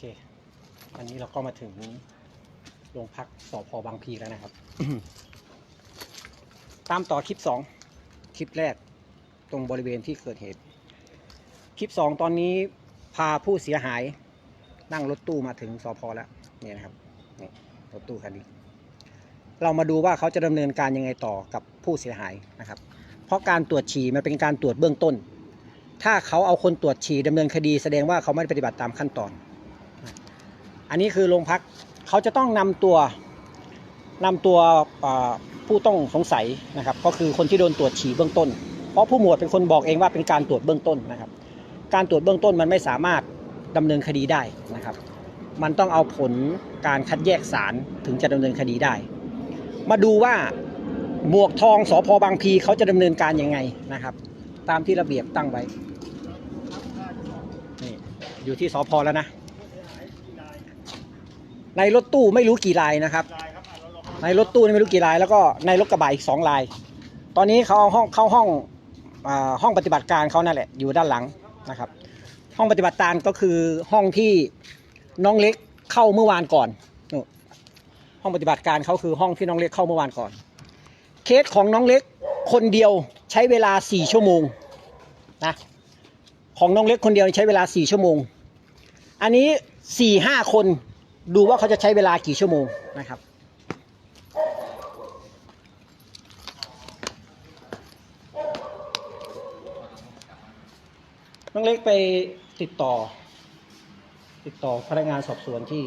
เคอันนี้เราก็มาถึงโรงพักสพบางพีแล้วนะครับ ตามต่อคลิปสองคลิปแรกตรงบริเวณที่เกิดเหตุ คลิปสองตอนนี้พาผู้เสียหายนั่งรถตู้มาถึงสพแล้วนี่นะครับนี่รถตู้คันนี้ เรามาดูว่าเขาจะดำเนินการยังไงต่อกับผู้เสียหายนะครับ เพราะการตรวจฉี่มันเป็นการตรวจเบื้องต้น ถ้าเขาเอาคนตรวจฉี่ดำเนินคดีแสดงว่าเขาไม่ได้ปฏิบัติตามขั้นตอน อันนี้คือโรงพักเขาจะต้องนำตัวนำตัวผู้ต้องสงสัยนะครับ ก็คือคนที่โดนตรวจฉี่เบื้องต้น เพราะผู้หมวดเป็นคนบอกเองว่าเป็นการตรวจเบื้องต้นนะครับ การตรวจเบื้องต้นมันไม่สามารถดำเนินคดีได้นะครับ มันต้องเอาผลการคัดแยกสารถึงจะดำเนินคดีได้ มาดูว่าหมวกทองสพบางพีเขาจะดำเนินการยังไงนะครับ ตามที่ระเบียบตั้งไว้นี่อยู่ที่สพแล้วนะ ในรถตู้ไม่รู้กี่ลายนะครับ ในรถตู้นี่ไม่รู้กี่ลาย แล้วก็ในรถกระบะอีกสองลาย ตอนนี้เขาเอาห้องเข้าห้องอาห้องปฏิบัติการเขานั่นแหละอยู่ด้านหลังนะครับ ห้องปฏิบัติการก็คือห้องที่น้องเล็กเข้าเมื่อวานก่อนนู่นห้องปฏิบัติการเขาคือห้องที่น้องเล็กเข้าเมื่อวานก่อน เคสของน้องเล็กคนเดียวใช้เวลาสี่ชั่วโมงนะของน้องเล็กคนเดียวใช้เวลาสี่ชั่วโมง อันนี้สี่ห้าคน ดูว่าเขาจะใช้เวลากี่ชั่วโมงนะครับ น้องเล็กไปติดต่อ ติดต่อพนักงานสอบสวนที่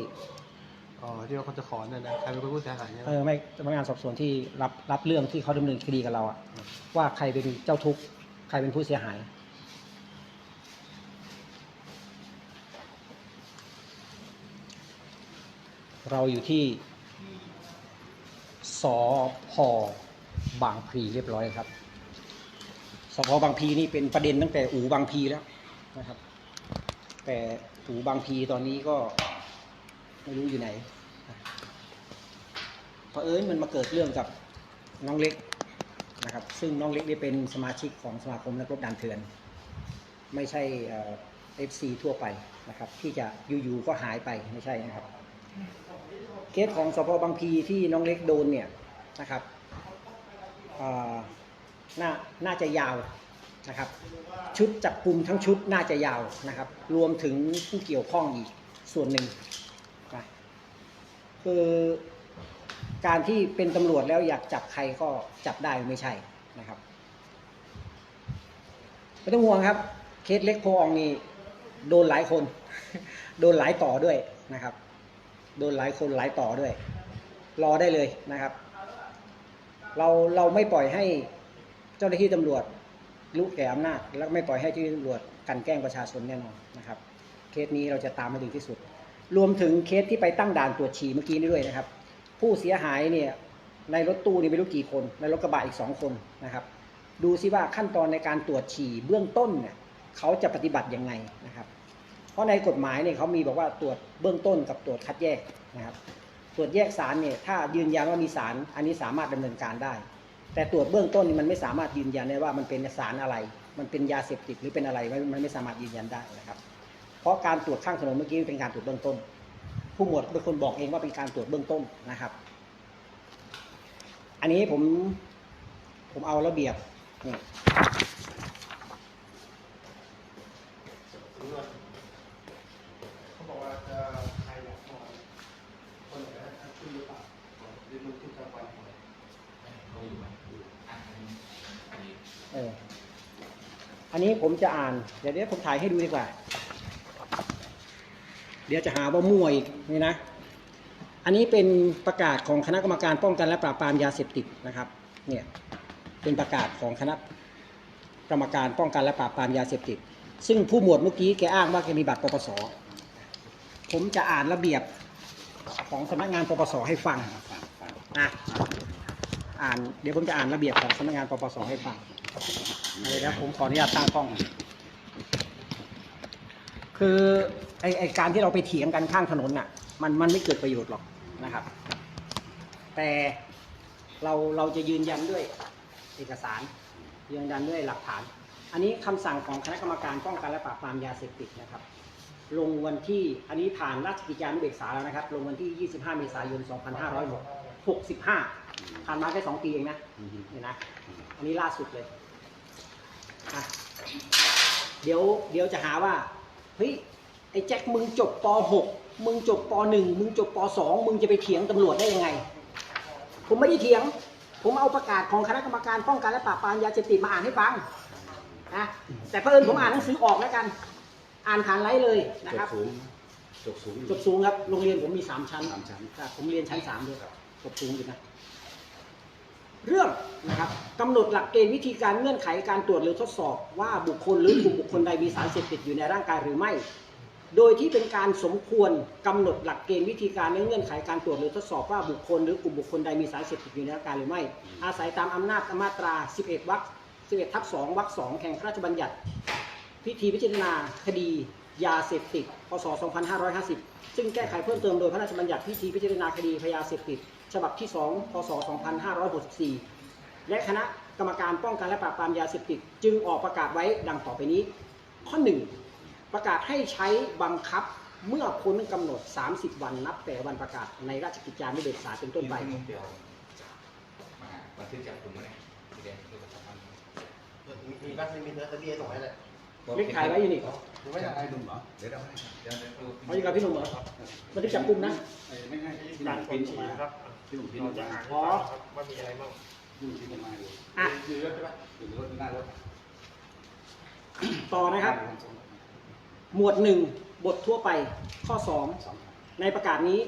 อ๋อที่ว่าเขาจะขอเนี่ยนะใครเป็นผู้เสียหายเนี่ยเออไม่พนักงานสอบสวนที่รับรับเรื่องที่เขาดำเนินคดีกับเราอะว่าใครเป็นเจ้าทุกข์ใครเป็นผู้เสียหาย เราอยู่ที่สพบางพลีเรียบร้อยครับสพบางพลีนี่เป็นประเด็นตั้งแต่อู่บางพลีแล้วนะครับ แต่อู่บางพลีตอนนี้ก็ไม่รู้อยู่ไหนเพราะเอิญมันมาเกิดเรื่องกับน้องเล็กนะครับ ซึ่งน้องเล็กได้เป็นสมาชิกของสมาคมนักรบด่านเถื่อน ไม่ใช่เอฟซีทั่วไปนะครับ ที่จะอยู่ๆก็หายไปไม่ใช่นะครับ เคสของสพบางพีที่น้องเล็กโดนเนี่ยนะครับน่าน่าจะยาวนะครับ ชุดจับกลุ่มทั้งชุดน่าจะยาวนะครับ รวมถึงผู้เกี่ยวข้องอีกส่วนหนึ่งนะคือการที่เป็นตำรวจแล้วอยากจับใครก็จับได้ไม่ใช่นะครับไม่ต้องห่วงครับ เคสเล็กโพอองนี่โดนหลายคน โดนหลายต่อด้วยนะครับ โดนหลายคนหลายต่อด้วย รอได้เลยนะครับ เราเราไม่ปล่อยให้เจ้าหน้าที่ตำรวจรู้แก่อำนาจ แล้วไม่ปล่อยให้เจ้าหน้าที่ตำรวจกันแกล้งประชาชนแน่นอนนะครับ เคสนี้เราจะตามมาถึงที่สุด รวมถึงเคสที่ไปตั้งด่านตรวจฉี่เมื่อกี้นี้ด้วยนะครับ ผู้เสียหายเนี่ยในรถตู้นี่ไม่รู้กี่คน ในรถกระบะอีกสองคนนะครับ ดูซิว่าขั้นตอนในการตรวจฉี่เบื้องต้นเนี่ยเขาจะปฏิบัติยังไงนะครับ เพราะในกฎหมายเนี่ยเขามีบอกว่าตรวจเบื้องต้นกับตรวจคัดแยกนะครับ ตรวจแยกสารเนี่ยถ้ายืนยันว่ามีสารอันนี้สามารถดำเนินการได้ แต่ตรวจเบื้องต้นมันไม่สามารถยืนยันได้ว่ามันเป็นสารอะไร มันเป็นยาเสพติดหรือเป็นอะไรมันไม่สามารถยืนยันได้นะครับ เพราะการตรวจข้างถนนเมื่อกี้เป็นการตรวจเบื้องต้น ผู้หมวดเป็นคนบอกเองว่าเป็นการตรวจเบื้องต้นนะครับ อันนี้ผมผมเอาระเบียบนี่ เขาบอกว่าจะใครอยากขอคนไหนนะชื่อหรือเปล่าหรือมันที่จะวันไหน เออ อันนี้ผมจะอ่าน เดี๋ยวเดี๋ยวผมถ่ายให้ดูดีกว่า เดี๋ยวจะหาว่ามั่วอีกนี่นะ อันนี้เป็นประกาศของคณะกรรมการป้องกันและปราบปรามยาเสพติดนะครับ เนี่ยเป็นประกาศของคณะกรรมการป้องกันและปราบปรามยาเสพติด ซึ่งผู้หมวดเมื่อกี้แกอ้างว่าแกมีบัตรปปส ผมจะอ่านระเบียบของสำนักงานปปสให้ฟังนะอ่าน เดี๋ยวผมจะอ่านระเบียบของสำนักงานปปสให้ฟัง อะไรนะผมขออนุญาตตั้งกล้อง คือไอไอการที่เราไปเถียงกันข้างถนนน่ะ มันมันไม่เกิดประโยชน์หรอกนะครับ แต่เราเราจะยืนยันด้วยเอกสาร ยืนยันด้วยหลักฐาน อันนี้คำสั่งของคณะกรรมการป้องกันและปราบปรามยาเสพติดนะครับ ลงวันที่อันนี้ผ่านราชกิจจานุเบกษาแล้วนะครับ ลงวันที่ 25 เมษายน 2565ผ่านมาแค่2ปีเองนะอืมเห็นนะ อันนี้ล่าสุดเลย อะเดี๋ยวเดี๋ยวจะหาว่าเฮ้ยไอ้แจ็คมึงจบป .6 มึงจบป .1 มึงจบป .2 มึงจะไปเถียงตำรวจได้ยังไง ผมไม่ได้เถียง ผมเอาประกาศของคณะกรรมการป้องกันและปราบปรามยาเสพติดมาอ่านให้ฟังนะแต่เพิ่นผมอ่านหนังสือออกแล้วกัน อ่านผ่านไลฟ์เลยนะจครับบสูงจบสูงจบสูงครับ โรงเรียนผมมีสามชั้นสามชั้น ครับผมเรียนชั้นสามด้วยจบสูงอยู่นะ เรื่องนะครับกำหนดหลักเกณฑ์วิธีการเงื่อนไขการตรวจหรือทดสอบ ว่าบุคคลหรือกลุ่มบุคคลใดมีสารเสพติดอยู่ในร่างกายหรือไม่ โดยที่เป็นการสมควรกำหนดหลักเกณฑ์วิธีการและเงื่อนไขการตรวจหรือทดสอบว่าบุคคลหรือกลุ่มบุคคลใดมีสารเสพติดอยู่ในร่างกายหรือไม่ อาศัยตามอำนาจมาตรา 11วรรค11ทับ2วรรค2แห่งพระราชบัญญัติ พิธีพิจารณาคดี ยาเสพติด พศ 2550 ซึ่งแก้ไขเพิ่มเติมโดยพระราชบัญญัติพิธีพิจารณาคดีพยาเสพติด ฉบับที่ 2 พศ 2564 และคณะกรรมการป้องกันและปราบปรามยาเสพติด จึงออกประกาศไว้ดังต่อไปนี้ ข้อ 1 ประกาศให้ใช้บังคับเมื่อพ้นกำหนด 30 วันนับแต่วันประกาศในราชกิจจานุเบกษาเป็นต้นไปเดี๋ยวมาบันทึกจับกลุ่มไว้เนี่ยสีแดงคือประชาชนมีบ้างไม่มีเนื้อเสียส่งให้เลยเลขขายไว้อยู่นี่ ไม่ได้ให้ลุงเหรอเดี๋ยวเราให้เดี๋ยวเดี๋ยวดูเอาอยู่กับพี่หนุ่มเหรอบันทึกจับกลุ่มนะเอ้ยไม่ให้พี่หนุ่มพิมพ์ออกมาพี่หนุ่มพิมพ์ออกมาอ๋อว่ามีอะไรบ้างพี่หนุ่มพิมพ์ออกมาอยู่อะอยู่เยอะใช่ไหมอยู่ในรถหน้ารถต่อนะครับ หมวดหนึ่งบททั่วไปข้อสอง2ในประกาศนี้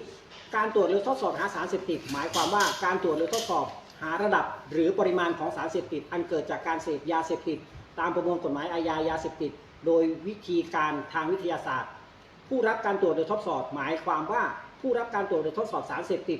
การตรวจหรือทดสอบหาสารเสพติดหมายความว่าการตรวจหรือทดสอบหาระดับหรือปริมาณของสารเสพติด อันเกิดจากการเสพยาเสพติด ตามประมวลกฎหมายอาญายาเสพติด โดยวิธีการทางวิทยาศาสตร์ ผู้รับการตรวจหรือทดสอบ หมายความว่าผู้รับการตรวจหรือทดสอบสารเสพติด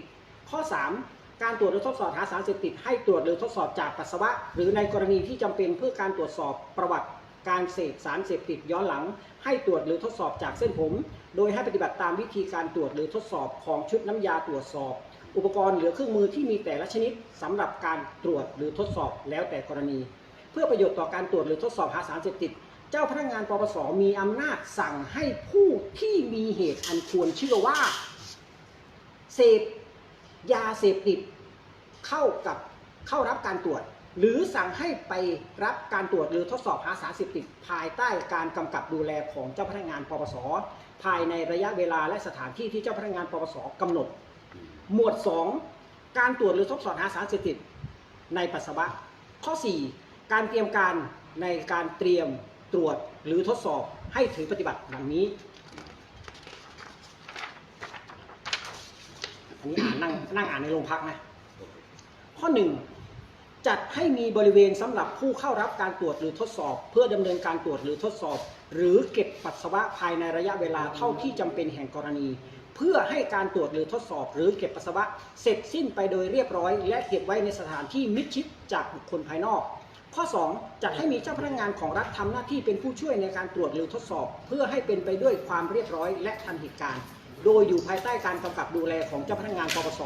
ข้อ 3 การตรวจหรือทดสอบหาสารเสพติด ให้ตรวจหรือทดสอบจากปัสสาวะ หรือในกรณีที่จำเป็นเพื่อการตรวจสอบประวัติการเสพสารเสพติดย้อนหลัง ให้ตรวจหรือทดสอบจากเส้นผม โดยให้ปฏิบัติตามวิธีการตรวจหรือทดสอบของชุดน้ำยาตรวจสอบ อุปกรณ์หรือเครื่องมือที่มีแต่ละชนิดสำหรับการตรวจหรือทดสอบแล้วแต่กรณี เพื่อประโยชน์ต่อการตรวจหรือทดสอบหาสารเสพติด จ้าพนักงานปปสมีอำนาจสั่งให้ผู้ที่มีเหตุอันควรเชื่อว่า เสพยาเสพติดเข้ากับเข้ารับการตรวจ หรือสั่งให้ไปรับการตรวจหรือทดสอบหาสารเสพติดภายใต้การกำกับดูแลของเจ้าพนักงานปปสภายในระยะเวลาและสถานที่ที่เจ้าพนักงานปปสกำหนด หมวด 2 การตรวจหรือทดสอบหาสารเสพติดในปัสสาวะข้อ 4 การเตรียมการในการเตรียม ตรวจหรือทดสอบให้ถือปฏิบัติดังนี้ อันนี้อ่านนั่งนั่งอ่านในโรงพักนะ ข้อ1จัดให้มีบริเวณสำหรับผู้เข้ารับการตรวจหรือทดสอบ เพื่อดำเนินการตรวจหรือทดสอบ หรือเก็บปัสสาวะภายในระยะเวลาเท่าที่จำเป็นแห่งกรณี เพื่อให้การตรวจหรือทดสอบ หรือเก็บปัสสาวะเสร็จสิ้นไปโดยเรียบร้อย และเก็บไว้ในสถานที่มิดชิดจากบุคคลภายนอก ข้อ 2 จัดให้มีเจ้าพนักงานของรัฐทำหน้าที่เป็นผู้ช่วยในการตรวจหรือทดสอบ เพื่อให้เป็นไปด้วยความเรียบร้อยและทันเหตุการณ์ โดยอยู่ภายใต้การกำกับดูแลของเจ้าพนักงานปปส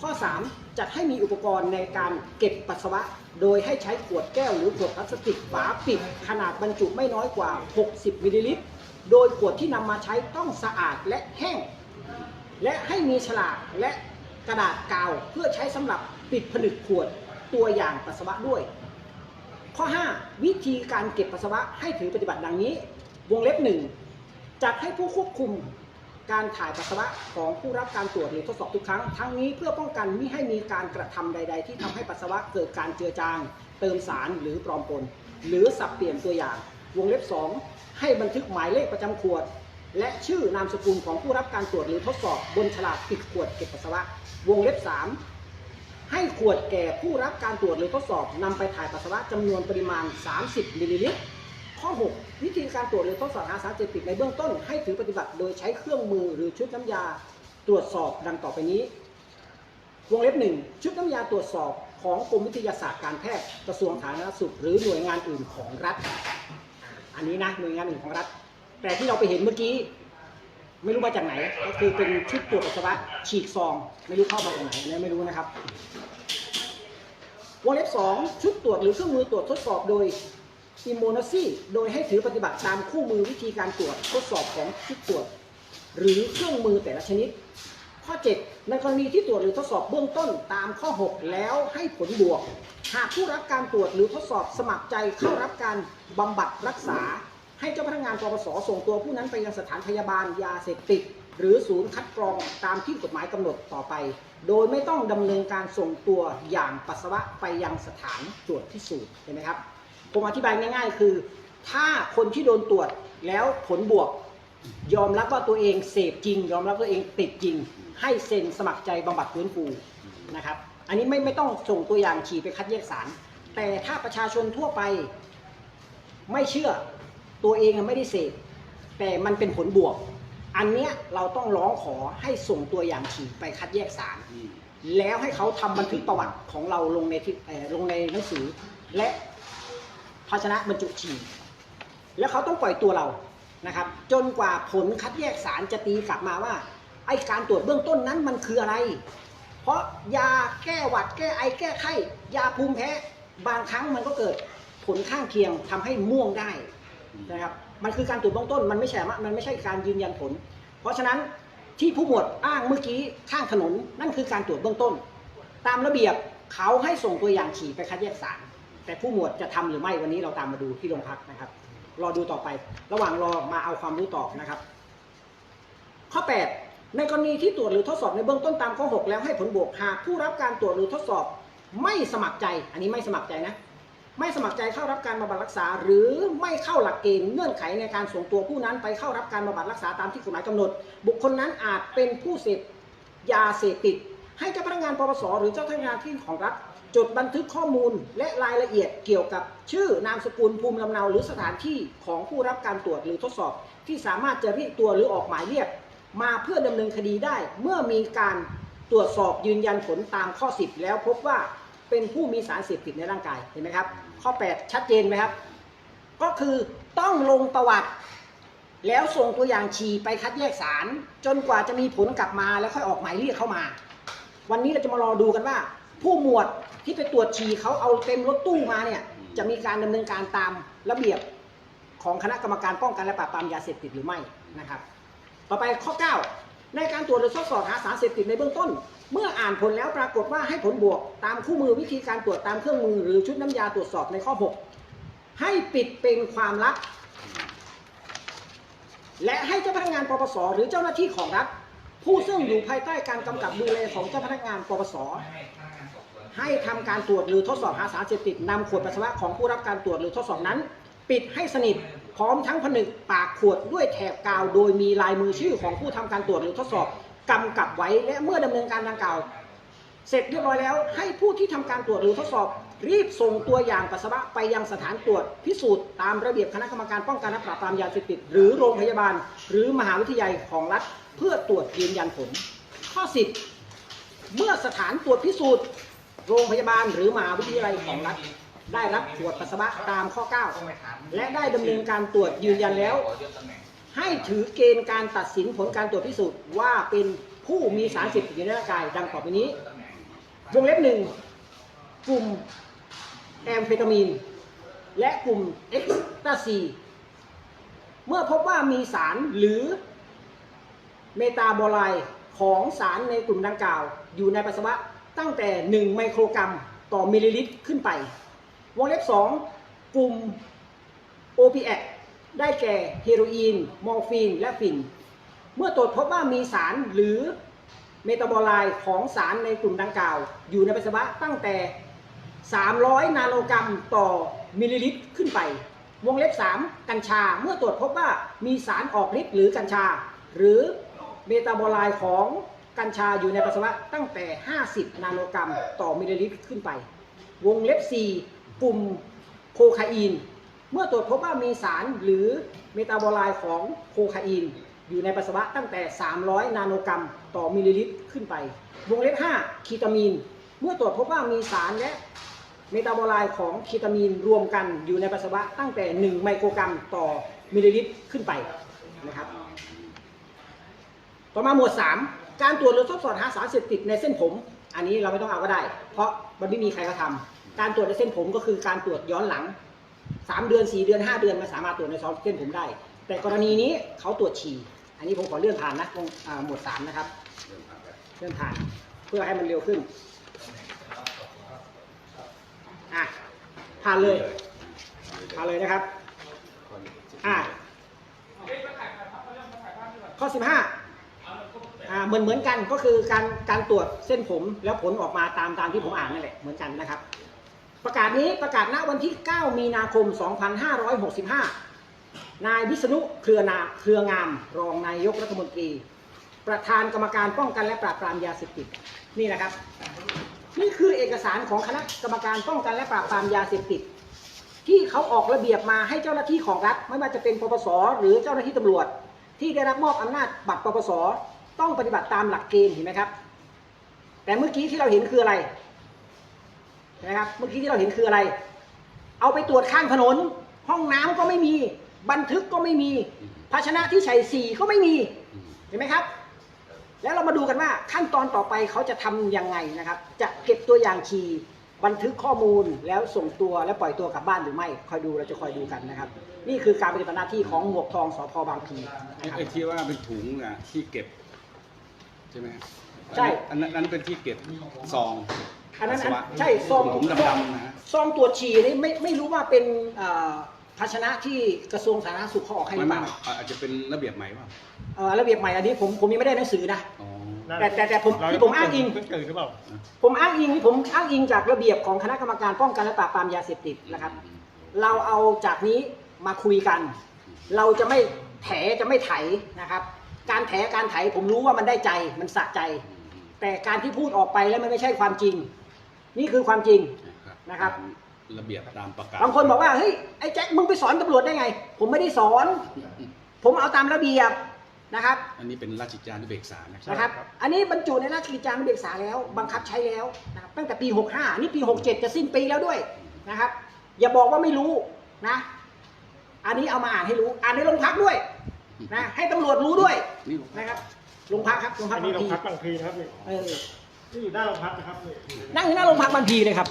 ข้อ 3 จัดให้มีอุปกรณ์ในการเก็บปัสสาวะ โดยให้ใช้ขวดแก้วหรือขวดพลาสติกฝาปิด ขนาดบรรจุไม่น้อยกว่า 60 มิลลิลิตร โดยขวดที่นำมาใช้ต้องสะอาดและแห้ง และให้มีฉลากและกระดาษกาวเพื่อใช้สำหรับปิดผนึกขวดตัวอย่างปัสสาวะด้วย ข้อ 5 วิธีการเก็บปัสสาวะให้ถือปฏิบัติดังนี้ วงเล็บหนึ่งจัดให้ผู้ควบคุมการถ่ายปัสสาวะของผู้รับการตรวจหรือทดสอบทุกครั้ง ทั้งนี้เพื่อป้องกันไมิให้มีการกระทำใด ๆ ที่ทำให้ปัสสาวะเกิดการเจือจาง เติมสารหรือปลอมปน หรือสับเปลี่ยนตัวอย่าง วงเล็บ 2 ให้บันทึกหมายเลขประจำขวด และชื่อนามสกุลของผู้รับการตรวจหรือทดสอบบนฉลากปิดขวดเก็บปัสสาวะ วงเล็บ 3 ให้ขวดแก่ผู้รับการตรวจหรือทดสอบนำไปถ่ายปัสสาวะจำนวนปริมาณ 30มิลลิลิตรข้อ 6 วิธีการตรวจหรือทดสอบหาสารเสพติดในเบื้องต้น ให้ถือปฏิบัติโดยใช้เครื่องมือหรือชุดน้ำยาตรวจสอบดังต่อไปนี้ วงเล็บหนึ่งชุดน้ำยาตรวจสอบของกรมวิทยาศาสตร์การแพทย์กระทรวงสาธารณสุข หรือหน่วยงานอื่นของรัฐ อันนี้นะหน่วยงานอื่นของรัฐ แต่ที่เราไปเห็นเมื่อกี้ ไม่รู้มาจากไหน ก็คือเป็นชุดตรวจปัสสาวะฉีกซอง ไม่รู้เข้ามาจากไหนอันนี้ไม่รู้นะครับวงเล็บ2ชุดตรวจหรือเครื่องมือตรวจทดสอบโดยอิมมูนซีโดยให้ถือปฏิบัติตามคู่มือวิธีการตรวจทดสอบของชุดตรวจ หรือเครื่องมือแต่ละชนิด ข้อ 7 ในกรณีที่ตรวจหรือทดสอบเบื้องต้นตามข้อ 6 แล้วให้ผลบวก หากผู้รับการตรวจหรือทดสอบสมัครใจเข้ารับการบำบัดรักษา ให้เจ้าพนักงานปปสส่งตัวผู้นั้นไปยังสถานพยาบาลยาเสพติด หรือศูนย์คัดกรองตามที่กฎหมายกำหนดต่อไป โดยไม่ต้องดำเนินการส่งตัวอย่างปัสสาวะไปยังสถานตรวจพิสูจน์เห็นไหมครับผมอธิบายง่าย ๆ คือ ถ้าคนที่โดนตรวจแล้วผลบวก ยอมรับว่าตัวเองเสพจริง ยอมรับตัวเองติดจริง ให้เซ็นสมัครใจบำบัดฟื้นฟูนะครับอันนี้ไม่ไม่ต้องส่งตัวอย่างฉี่ไปคัดแยกสาร แต่ถ้าประชาชนทั่วไปไม่เชื่อ ตัวเองไม่ได้เสพแต่มันเป็นผลบวก อันเนี้ยเราต้องร้องขอให้ส่งตัวอย่างฉี่ไปคัดแยกสาร แล้วให้เขาทำบันทึกประวัติของเราลงในที่ลงในหนังสือ และภาชนะบรรจุฉี่แล้วเขาต้องปล่อยตัวเรานะครับ จนกว่าผลคัดแยกสารจะตีกลับมาว่าไอการตรวจเบื้องต้นนั้นมันคืออะไร เพราะยาแก้หวัดแก้ไอแก้ไข้ยาภูมิแพ้บางครั้งมันก็เกิดผลข้างเคียงทำให้ม่วงได้ นะครับมันคือการตรวจเบื้องต้นมันไม่ใช่มันไม่ใช่การยืนยันผล เพราะฉะนั้นที่ผู้หมวดอ้างเมื่อกี้ข้างถนนนั่นคือการตรวจเบื้องต้น ตามระเบียบเขาให้ส่งตัวอย่างฉี่ไปคัดแยกสารแต่ผู้หมวดจะทำหรือไม่วันนี้เราตามมาดูที่โรงพักนะครับ รอดูต่อไป ระหว่างรอมาเอาความรู้ต่อนะครับ ข้อ 8 ในกรณีที่ตรวจหรือทดสอบในเบื้องต้นตามข้อ 6 แล้วให้ผลบวกหากผู้รับการตรวจหรือทดสอบไม่สมัครใจ อันนี้ไม่สมัครใจนะ ไม่สมัครใจเข้ารับการบำบัดรักษา หรือไม่เข้าหลักเกณฑ์เงื่อนไขในการส่งตัวผู้นั้นไปเข้ารับการบำบัดรักษาตามที่กฎหมายกำหนด บุคคลนั้นอาจเป็นผู้เสพยาเสพติด ให้เจ้าพนักงานปปสหรือเจ้าพนักงานที่ของรัฐจดบันทึกข้อมูลและรายละเอียดเกี่ยวกับชื่อนามสกุลภูมิลำเนา หรือสถานที่ของผู้รับการตรวจหรือทดสอบ ที่สามารถจะเรียกตัวหรือออกหมายเรียก มาเพื่อดำเนินคดีได้ เมื่อมีการตรวจสอบยืนยันผลตามข้อ 10 แล้วพบว่า เป็นผู้มีสารเสพติดในร่างกายเห็นไหมครับ ข้อ 8 ชัดเจนไหมครับ ก็คือต้องลงประวัติ แล้วส่งตัวอย่างฉี่ไปคัดแยกสาร จนกว่าจะมีผลกลับมาแล้วค่อยออกหมายเรียกเข้ามา วันนี้เราจะมารอดูกันว่า ผู้หมวดที่ไปตรวจฉี่เขาเอาเต็มรถตู้มาเนี่ยจะมีการดำเนินการตามระเบียบของคณะกรรมการป้องกันและปราบปรามยาเสพติดหรือไม่นะครับ ต่อไปข้อ 9 ในการตรวจหรือทดสอบหาสารเสพติดในเบื้องต้น เมื่ออ่านผลแล้วปรากฏว่าให้ผลบวกตามคู่มือวิธีการตรวจตามเครื่องมือ หรือชุดน้ำยาตรวจสอบในข้อ 6 ให้ปิดเป็นความลับ และให้เจ้าพนักงานปปส หรือเจ้าหน้าที่ของรัฐ ผู้ซึ่งอยู่ภายใต้การกำกับดูแลของเจ้าพนักงานปปส ให้พนักงานสอบสวนให้ทำการตรวจหรือทดสอบหาสารเสพติดนำขวดปัสสาวะของผู้รับการตรวจหรือทดสอบนั้น ปิดให้สนิทพร้อมทั้งผนึกปากขวดด้วยแถบกาว โดยมีลายมือชื่อของผู้ทำการตรวจหรือทดสอบ กำกับไว้และเมื่อดำเนินการดังกล่าว เสร็จเรียบร้อยแล้ว ให้ผู้ที่ทำการตรวจหรือทดสอบ รีบส่งตัวอย่างปัสสาวะไปยังสถานตรวจพิสูจน์ตามระเบียบคณะกรรมการป้องกันและปราบปรามยาเสพติดหรือโรงพยาบาล หรือมหาวิทยาลัยของรัฐ เพื่อตรวจยืนยันผล ข้อ 10 เมื่อสถานตรวจพิสูจน์ โรงพยาบาลหรือมหาวิทยาลัยของรัฐได้รับตรวจปัสสาวะตามข้อต้าม9และได้ดำเนินการตรวจยืนยันแล้ว ให้ถือเกณฑ์การตัดสินผลการตรวจพิสูจน์ว่าเป็นผู้มีสารเสพติดอยู่ในร่างกายดังต่อไปนี้ วงเล็บหนึ่งกลุ่มแอมเฟตามีน และกลุ่มเอ็กซ์ตาซี เมื่อพบว่ามีสารหรือเมตาบอลต์ของสารในกลุ่มดังกล่าว อยู่ในปัสสาวะตั้งแต่ 1 ไมโครกรัมต่อมิลลิลิตรขึ้นไป วงเล็บ 2 กลุ่มโอพีแอ ได้แก่เฮโรอีน มอร์ฟีน และฟิน เมื่อตรวจพบว่ามีสารหรือเมตาบอไลต์ของสารในกลุ่มดังกล่าว อยู่ในปัสสาวะตั้งแต่ 300 นาโนกรัมต่อมิลลิลิตรขึ้นไป วงเล็บ 3 กัญชา เมื่อตรวจพบว่ามีสารออกฤทธิ์หรือกัญชา หรือเมตาบอไลต์ของกัญชาอยู่ในปัสสาวะตั้งแต่ 50 นาโนกรัมต่อมิลลิลิตรขึ้นไป วงเล็บ 4 กลุ่มโคคาอีน เมื่อตรวจพบว่ามีสารหรือเมตาบอลต์ของโคคาอีน อยู่ในปัสสาวะตั้งแต่ 300 นาโนกรัมต่อมิลลิลิตรขึ้นไป วงเล็บ 5 คีตามีน เมื่อตรวจพบว่ามีสารและเมตาบอลต์ของคีตามีนรวมกันอยู่ในปัสสาวะตั้งแต่ 1 ไมโครกรัมต่อมิลลิลิตรขึ้นไปนะครับ ต่อมาหมวด 3 การตรวจหรือทดสอบหาสารเสพติดในเส้นผม อันนี้เราไม่ต้องเอาก็ได้ เพราะมันไม่มีใครเขาทำการตรวจในเส้นผมก็คือการตรวจย้อนหลัง สามเดือนสี่เดือนห้าเดือนมันสามารถตรวจในซอฟต์เส้นผมได้ แต่กรณีนี้เขาตรวจฉี่อันนี้ผมขอเลื่อนผ่านนะตรงหมวดสามนะครับเลื่อนผ่านเพื่อให้มันเร็วขึ้นอะผ่านเลยผ่านเลยนะครับอะข้อสิบห้าอ่าเหมือนเหมือนกันก็คือการการตรวจเส้นผมแล้วผลออกมาตามตามที่ผมอ่านนั่นแหละเหมือนกันนะครับ ประกาศนี้ประกาศณวันที่ 9 มีนาคม 2565 นายวิษณุเครือนาเครืองาม รองนายกรัฐมนตรี ประธานกรรมการป้องกันและปราบปรามยาเสพติดนี่นะครับ นี่คือเอกสารของคณะกรรมการป้องกันและปราบปรามยาเสพติดที่เขาออกระเบียบมาให้เจ้าหน้าที่ของรัฐ ไม่ว่าจะเป็นปปส หรือเจ้าหน้าที่ตำรวจ ที่ได้รับมอบอำนาจบัตรปปส ต้องปฏิบัติตามหลักเกณฑ์เห็นไหมครับ แต่เมื่อกี้ที่เราเห็นคืออะไร นะครับ เมื่อกี้ที่เราเห็นคืออะไร เอาไปตรวจข้างถนน ห้องน้ำก็ไม่มี บันทึกก็ไม่มี ภาชนะที่ใส่สีก็ไม่มี เห็นไหมครับ แล้วเรามาดูกันว่าขั้นตอนต่อไปเขาจะทำยังไงนะครับ จะเก็บตัวอย่างคีย์บันทึกข้อมูลแล้วส่งตัวและปล่อยตัวกลับบ้านหรือไม่ คอยดูเราจะคอยดูกันนะครับ นี่คือการปฏิบัติหน้าที่ของหมวกทองสพบางพลีนะครับไอ้ที่ว่าเป็นถุงอะที่เก็บ ใช่ไหมใช่อันนั้นอันนั้นเป็นที่เก็บซอง อันนั้นปัสสาวะใช่ซองถุงดำๆนะฮะซองตรวจฉี่นี่ไม่ไม่รู้ว่าเป็นเอ่อภาชนะที่กระทรวงสาธารณสุขเขาออกให้หไม่รือเปไม่ล่าอาจจะเป็นระเบียบใหม่ป่ะเอ่อระเบียบใหม่อันนี้ผมผมยังไม่ได้หนังสือนะ อ๋อ แต่แต่แต่ผมที่ผมอ้างอิง เพิ่งตื่นหรือเปล่า ผมอ้างอิงผมอ้างอิงจากระเบียบของคณะกรรมการป้องกันและปราบปรามยาเสพติดนะครับ เราเอาจากนี้มาคุยกัน เราจะไม่แถจะไม่ไถนะครับ การแถการไถผมรู้ว่ามันได้ใจมันสะใจ แต่การที่พูดออกไปแล้วมันไม่ใช่ความจริง นี่คือความจริง นะครับ ตามระเบียบตามประกาศบางคนบอกว่าเฮ้ยไอ้แจ็คมึงไปสอนตำรวจได้ไง ผมไม่ได้สอน ผมเอาตามระเบียบนะครับ อันนี้เป็นราชกิจจานุเบกษานะนะครับ อันนี้บรรจุในราชกิจจานุเบกษาแล้ว บังคับใช้แล้วนะครับตั้งแต่ปี 65 นี่ปี 67 จะสิ้นปีแล้วด้วยนะครับ อย่าบอกว่าไม่รู้นะ อันนี้เอามาอ่านให้รู้ อ่านในโรงพักด้วยนะ ให้ตำรวจรู้ด้วยนี่นะครับ โรงพักครับ โรงพัอักนนี้บางโรงพีพักบางพลีนะครับนี่เออ นี่อยู่หน้าโรงพักนะครับนี่นั่งอยู่หน้าโรงพักบางพีเลยครับ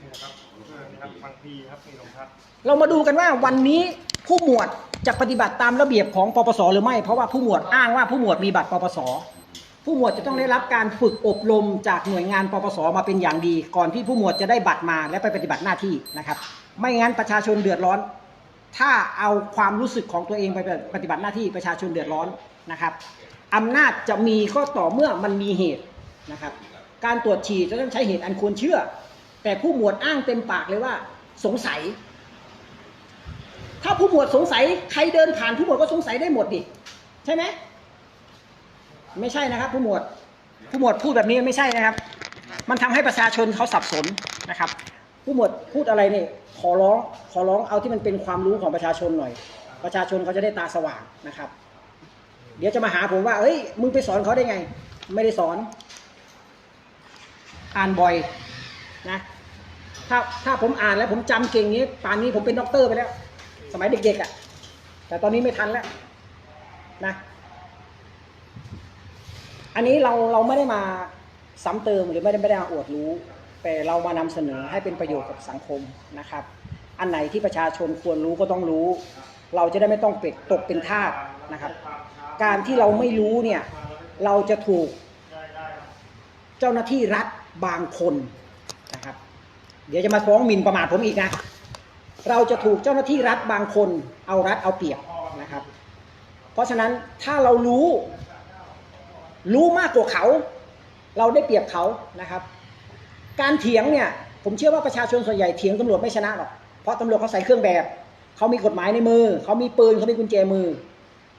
นี่นะครับเออนะครับบางพลีครับนี่โรงพักเรามาดูกันว่าวันนี้ผู้หมวดจะปฏิบัติตามระเบียบของปปสหรือไม่ เพราะว่าผู้หมวดอ้างว่าผู้หมวดมีบัตรปปส ผู้หมวดจะต้องได้รับการฝึกอบรมจากหน่วยงานปปสมาเป็นอย่างดี ก่อนที่ผู้หมวดจะได้บัตรมาและไปปฏิบัติหน้าที่นะครับ ไม่งั้นประชาชนเดือดร้อน ถ้าเอาความรู้สึกของตัวเองไปปฏิบัติหน้าที่ประชาชนเดือดร้อนนะครับอำนาจจะมีก็ต่อเมื่อมันมีเหตุ นะครับ การตรวจฉี่จะต้องใช้เหตุอันควรเชื่อ แต่ผู้หมวดอ้างเต็มปากเลยว่า สงสัย ถ้าผู้หมวดสงสัยใครเดินผ่านผู้หมวดก็สงสัยได้หมดดิใช่ไหมไม่ใช่นะครับ ผู้หมวดผู้หมวดพูดแบบนี้ไม่ใช่นะครับ มันทำให้ประชาชนเขาสับสนนะครับ ผู้หมวดพูดอะไรเนี่ยขอร้องขอร้องเอาที่มันเป็นความรู้ของประชาชนหน่อย ประชาชนเขาจะได้ตาสว่างนะครับ เดี๋ยวจะมาหาผมว่าเอ้ยมึงไปสอนเขาได้ไง ไม่ได้สอน อ่านบ่อยนะถ้าถ้าผมอ่านแล้วผมจำเก่งนี้ป่านนี้ผมเป็นด็อกเตอร์ไปแล้ว สมัยเด็กๆอะ่ะ แต่ตอนนี้ไม่ทันแล้วนะอันนี้เราเราไม่ได้มาซ้ำเติมหรือไม่ได้ไม่ได้มาอวดรู้ แต่เรามานำเสนอให้เป็นประโยชน์กับสังคมนะครับ อันไหนที่ประชาชนควรรู้ก็ต้องรู้ เราจะได้ไม่ต้องเป็ดตกเป็นทาสนะครับ การที่เราไม่รู้เนี่ย เราจะถูก เจ้าหน้าที่รัฐ บางคนนะครับ เดี๋ยวจะมาฟ้องหมิ่นประมาทผมอีกนะ เราจะถูกเจ้าหน้าที่รัฐบางคนเอารัฐเอาเปรียบนะครับ เพราะฉะนั้นถ้าเรารู้ รู้มากกว่าเขา เราได้เปรียบเขานะครับ การเถียงเนี่ยผมเชื่อว่าประชาชนส่วนใหญ่เถียงตำรวจไม่ชนะหรอกเพราะตำรวจเขาใส่เครื่องแบบเขามีกฎหมายในมือเขามีปืนเขามีกุญแจมือ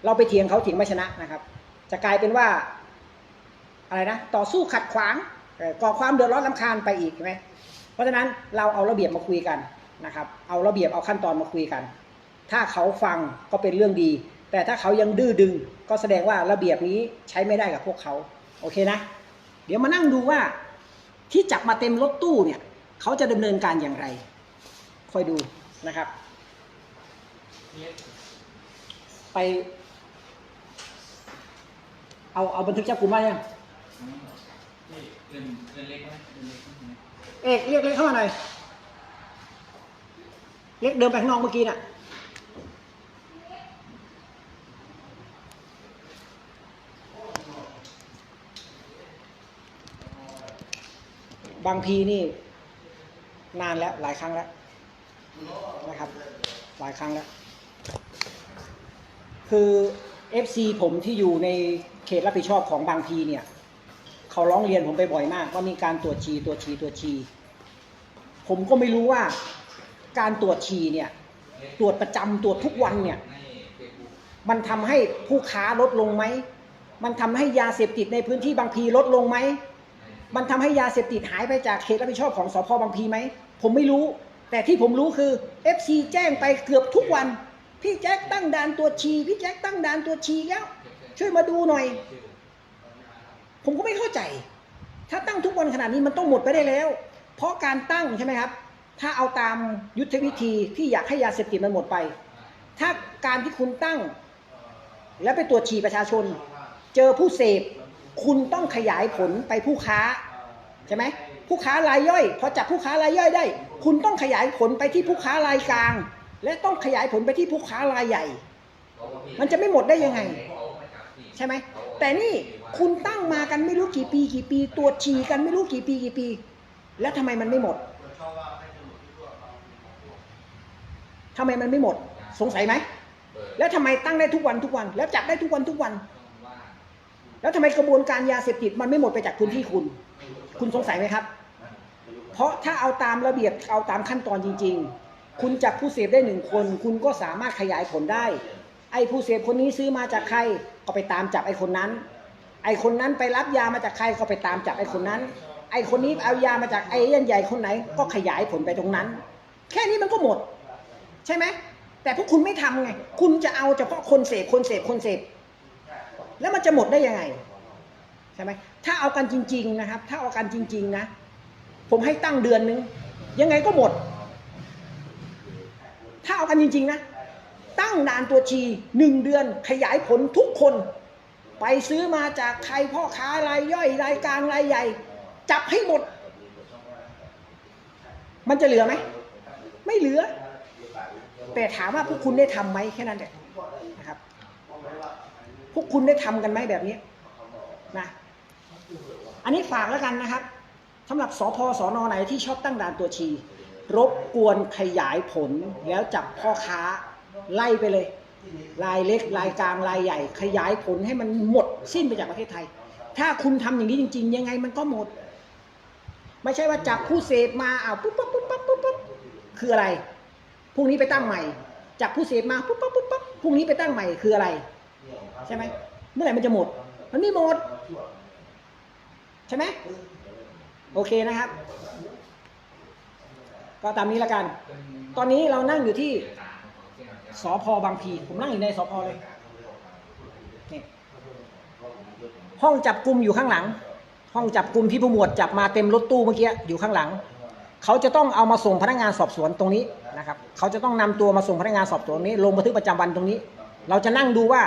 เราไปเถียงเขาเถียงไม่ชนะนะครับ จะกลายเป็นว่าอะไรนะต่อสู้ขัดขวาง ก่อความเดือดร้อนลำคาญไปอีกใช่ไหมเพราะฉะนั้นเราเอาระเบียบมาคุยกันนะครับ เอาระเบียบเอาขั้นตอนมาคุยกัน ถ้าเขาฟังก็เป็นเรื่องดี แต่ถ้าเขายังดื้อดึง ก็แสดงว่าระเบียบนี้ใช้ไม่ได้กับพวกเขาโอเคนะ เดี๋ยวมานั่งดูว่าที่จับมาเต็มรถตู้เนี่ยเขาจะดำเนินการอย่างไร คอยดูนะครับ ไป เอาเอาบันทึกจับกลุ่มมายัง เงินเงินเล็กไหมเงินเล็กไหมเอกเรียกเล็กเข้ามาหน่อยเล็กเดินไปข้างนอกเมื่อกี้น่ะบางพีนี่ นานแล้วหลายครั้งแล้วนะครับ หลายครั้งแล้ว คือ FC ผมที่อยู่ในเขตรับผิดชอบของบางพีเนี่ย เขาร้องเรียนผมไปบ่อยมาก ว่ามีการตรวจฉี่ตรวจฉี่ตรวจฉี่ผมก็ไม่รู้ว่าการตรวจฉี่เนี่ย ตรวจประจำตรวจทุกวันเนี่ย มันทำให้ผู้ค้าลดลงไหม มันทำให้ยาเสพติดในพื้นที่บางพีลดลงไหม มันทำให้ยาเสพติดหายไปจากเขตรับผิดชอบของสพบางพีไหม ผมไม่รู้ แต่ที่ผมรู้คือ FC แจ้งไปเกือบทุกวัน พี่แจ็คตั้งด่านตรวจฉี่พี่แจ็คตั้งด่านตรวจฉี่แล้ว ช่วยมาดูหน่อย ผมก็ไม่เข้าใจ ถ้าตั้งทุกวันขนาดนี้มันต้องหมดไปได้แล้ว เพราะการตั้งใช่ไหมครับ ถ้าเอาตามยุทธวิธีที่อยากให้ยาเสพติดมันหมดไป ถ้าการที่คุณตั้ง แล้วไปตรวจฉี่ประชาชน เจอผู้เสพ คุณต้องขยายผลไปผู้ค้าใช่ไหมผู้ค้ารายย่อย พอจับผู้ค้ารายย่อยได้ คุณต้องขยายผลไปที่ผู้ค้ารายกลาง และต้องขยายผลไปที่ผู้ค้ารายใหญ่ มันจะไม่หมดได้ยังไง ใช่ไหมแต่นี่ คุณตั้งมากันไม่รู้กี่ปีกี่ปี ตรวจฉี่กันไม่รู้กี่ปีกี่ปี แล้วทำไมมันไม่หมดทำไมมันไม่หมด สงสัยไหม แล้วทำไมตั้งได้ทุกวันทุกวัน แล้วจับได้ทุกวันทุกวัน แล้วทำไมกระบวนการยาเสพติดมันไม่หมดไปจากพื้นที่คุณ คุณสงสัยไหมครับ เพราะถ้าเอาตามระเบียบเอาตามขั้นตอนจริง ๆ คุณจับผู้เสพได้หนึ่งคน คุณก็สามารถขยายผลได้ ไอ้ผู้เสพคนนี้ซื้อมาจากใครก็ไปตามจับไอ้คนนั้น ไอ้คนนั้นไปรับยามาจากใครก็ไปตามจับไอ้คนนั้น ไอ้คนนี้เอายามาจากไอ้ยันใหญ่คนไหน ก็ขยายผลไปตรงนั้น แค่นี้มันก็หมด ใช่ไหมแต่พวกคุณไม่ทำไง คุณจะเอาเฉพาะคนเสพคนเสพคนเสพแล้วมันจะหมดได้ยังไงใช่ไหมถ้าเอากันจริง ๆนะครับ ถ้าเอากันจริง ๆ นะ ผมให้ตั้งเดือนนึง ยังไงก็หมด ถ้าเอากันจริง ๆ นะ ตั้งด่านตัวจีหนึ่งเดือนขยายผลทุกคน ไปซื้อมาจากใครพ่อค้ารายย่อยรายกลางรายใหญ่ จับให้หมด มันจะเหลือไหม ไม่เหลือ แต่ถามว่าพวกคุณได้ทำไหมแค่นั้นแหละนะครับ พวกคุณได้ทำกันไหมแบบนี้นะอันนี้ฝากแล้วกันนะครับสำหรับสพสอนอไหนที่ชอบตั้งด่านตัวชี รบกวนขยายผลแล้วจับพ่อค้าไล่ไปเลย รายเล็กรายกลางรายใหญ่ ขยายผลให้มันหมดสิ้นไปจากประเทศไทย ถ้าคุณทำอย่างนี้จริง ๆ ยังไงมันก็หมด ไม่ใช่ว่าจับผู้เสพมาอ้าวปุ๊บปั๊บปุ๊บปั๊บปุ๊บปั๊บคืออะไรพรุ่งนี้ไปตั้งใหม่จับผู้เสพมาปุ๊บปั๊บปุ๊บปั๊บพรุ่งนี้ไปตั้งใหม่คืออะไร ใช่ไหมเมื่อไหร่มันจะหมด มันไม่หมด ใช่ไหมโอเคนะครับ ก็ตามนี้ละกัน ตอนนี้เรานั่งอยู่ที่ สพบางพี ผมนั่งอยู่ในสพเลยนี่ห้องจับกลุ่มอยู่ข้างหลัง ห้องจับกลุ่มที่ผู้หมวดจับมาเต็มรถตู้เมื่อกี้อยู่ข้างหลัง เขาจะต้องเอามาส่งพนักงานสอบสวนตรงนี้นะครับ เขาจะต้องนำตัวมาส่งพนักงานสอบสวนนี้ ลงบันทึกประจำวันตรงนี้ เราจะนั่งดูว่า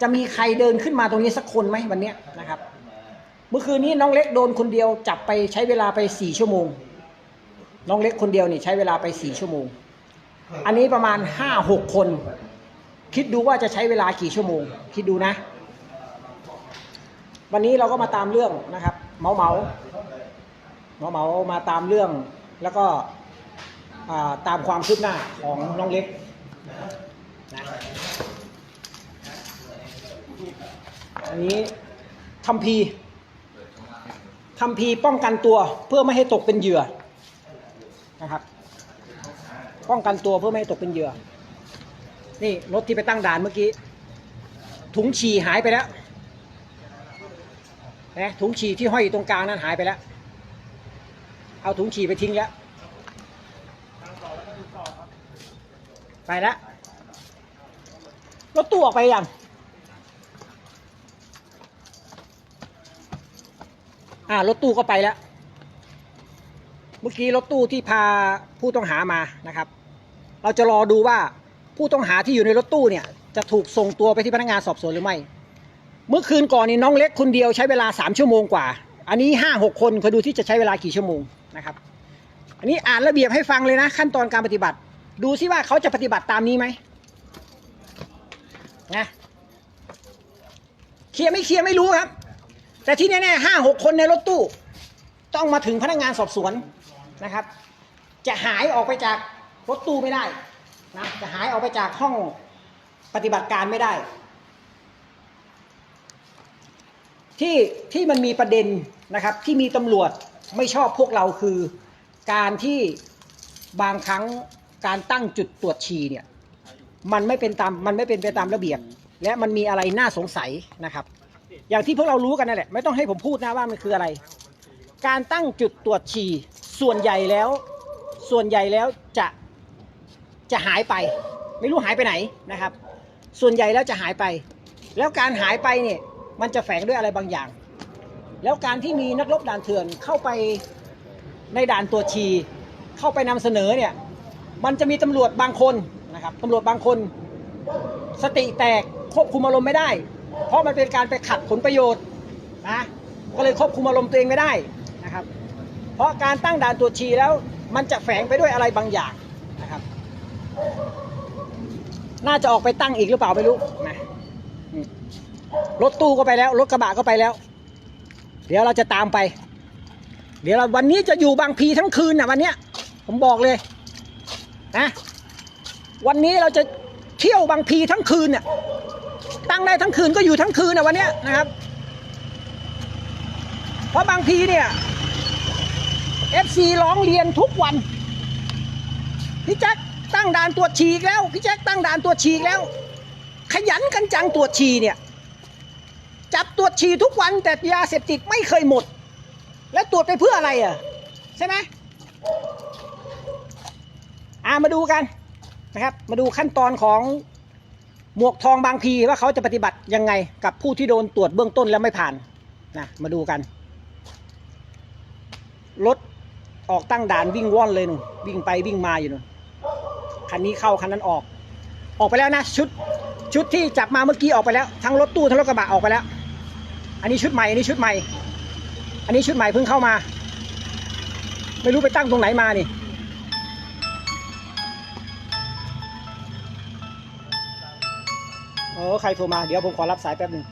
จะมีใครเดินขึ้นมาตรงนี้สักคนไหมวันเนี้ยนะครับ เมื่อคืนนี้น้องเล็กโดนคนเดียวจับไปใช้เวลาไปสี่ชั่วโมง น้องเล็กคนเดียวนี่ใช้เวลาไปสี่ชั่วโมง อันนี้ประมาณห้าหกคน คิดดูว่าจะใช้เวลากี่ชั่วโมง คิดดูนะ วันนี้เราก็มาตามเรื่องนะครับ เมาเมาเมาเมามาตามเรื่องแล้วก็ตามความคืบหน้าของน้องเล็กนะอันนี้ทำพีทำพีป้องกันตัวเพื่อไม่ให้ตกเป็นเหยื่อนะครับ ป้องกันตัวเพื่อไม่ให้ตกเป็นเหยื่อ นี่รถที่ไปตั้งด่านเมื่อกี้ ถุงฉี่หายไปแล้วนะถุงฉี่ที่ห้อยอยู่ตรงกลางนั้นหายไปแล้ว เอาถุงฉี่ไปทิ้งแล้ว ไปแล้วรถตู้ออกไปยังอ่ารถตู้ก็ไปแล้ว เมื่อกี้รถตู้ที่พาผู้ต้องหามานะครับ เราจะรอดูว่าผู้ต้องหาที่อยู่ในรถตู้เนี่ยจะถูกส่งตัวไปที่พนักงานสอบสวนหรือไม่ เมื่อคืนก่อนนี่น้องเล็กคนเดียวใช้เวลาสามชั่วโมงกว่า อันนี้ห้าหกคนคอยดูที่จะใช้เวลากี่ชั่วโมงนะครับ อันนี้อ่านระเบียบให้ฟังเลยนะ ขั้นตอนการปฏิบัติ ดูซิว่าเขาจะปฏิบัติตามนี้ไหมนะเคลียร์ไม่เคลียร์ไม่รู้ครับ แต่ที่แน่ๆห้าหกคนในรถตู้ ต้องมาถึงพนักงานสอบสวนนะครับ จะหายออกไปจาก รถตู้ไม่ได้นะจะหายออกไปจากห้องปฏิบัติการไม่ได้ ที่ที่มันมีประเด็นนะครับ ที่มีตำรวจไม่ชอบพวกเราคือ การที่บางครั้งการตั้งจุดตรวจฉี่เนี่ย มันไม่เป็นตามมันไม่เป็นไปตามระเบียบ และมันมีอะไรน่าสงสัยนะครับ อย่างที่พวกเรารู้กันนั่นแหละไม่ต้องให้ผมพูดนะว่ามันคืออะไร การตั้งจุดตรวจฉี่ส่วนใหญ่แล้ว ส่วนใหญ่แล้วจะ จะหายไป ไม่รู้หายไปไหนนะครับ ส่วนใหญ่แล้วจะหายไป แล้วการหายไปเนี่ยมันจะแฝงด้วยอะไรบางอย่าง แล้วการที่มีนักรบด่านเถื่อนเข้าไปในด่านตรวจชี เข้าไปนำเสนอเนี่ยมันจะมีตำรวจบางคนนะครับตำรวจบางคน สติแตกควบคุมอารมณ์ไม่ได้ เพราะมันเป็นการไปขัดผลประโยชน์นะก็เลยควบคุมอารมณ์ตัวเองไม่ได้นะครับ เพราะการตั้งด่านตรวจชีแล้วมันจะแฝงไปด้วยอะไรบางอย่าง น่าจะออกไปตั้งอีกหรือเปล่าไม่รู้นะรถตู้ก็ไปแล้ว รถกระบะก็ไปแล้ว เดี๋ยวเราจะตามไป เดี๋ยวเราวันนี้จะอยู่บางพีทั้งคืนนะวันเนี้ย ผมบอกเลยนะวันนี้เราจะเที่ยวบางพีทั้งคืนเนี่ยตั้งได้ทั้งคืนก็อยู่ทั้งคืนนะวันเนี้ยนะครับ เพราะบางพีเนี่ย FC ร้องเรียนทุกวันพี่แจ็ค ตั้งด่านตรวจฉีกแล้วพี่แจ็คตั้งด่านตรวจฉีกแล้ว ขยันกันจังตรวจฉีเนี่ย จับตรวจฉีทุกวันแต่ยาเสพติดไม่เคยหมด แล้วตรวจไปเพื่ออะไรอะใช่ไหมอ่ามาดูกันนะครับ มาดูขั้นตอนของหมวกทองบางพีว่าเขาจะปฏิบัติยังไงกับผู้ที่โดนตรวจเบื้องต้นแล้วไม่ผ่านนะมาดูกันรถออกตั้งด่านวิ่งว่อนเลยนูนวิ่งไปวิ่งมาอยู่นูน คันนี้เข้าคันนั้นออก ออกไปแล้วนะชุดชุดที่จับมาเมื่อกี้ออกไปแล้ว ทั้งรถตู้ทั้งรถกระบะออกไปแล้ว อันนี้ชุดใหม่อันนี้ชุดใหม่ อันนี้ชุดใหม่เพิ่งเข้ามา ไม่รู้ไปตั้งตรงไหนมานี่เออใครโทรมาเดี๋ยวผมขอรับสายแป๊บหนึ่ง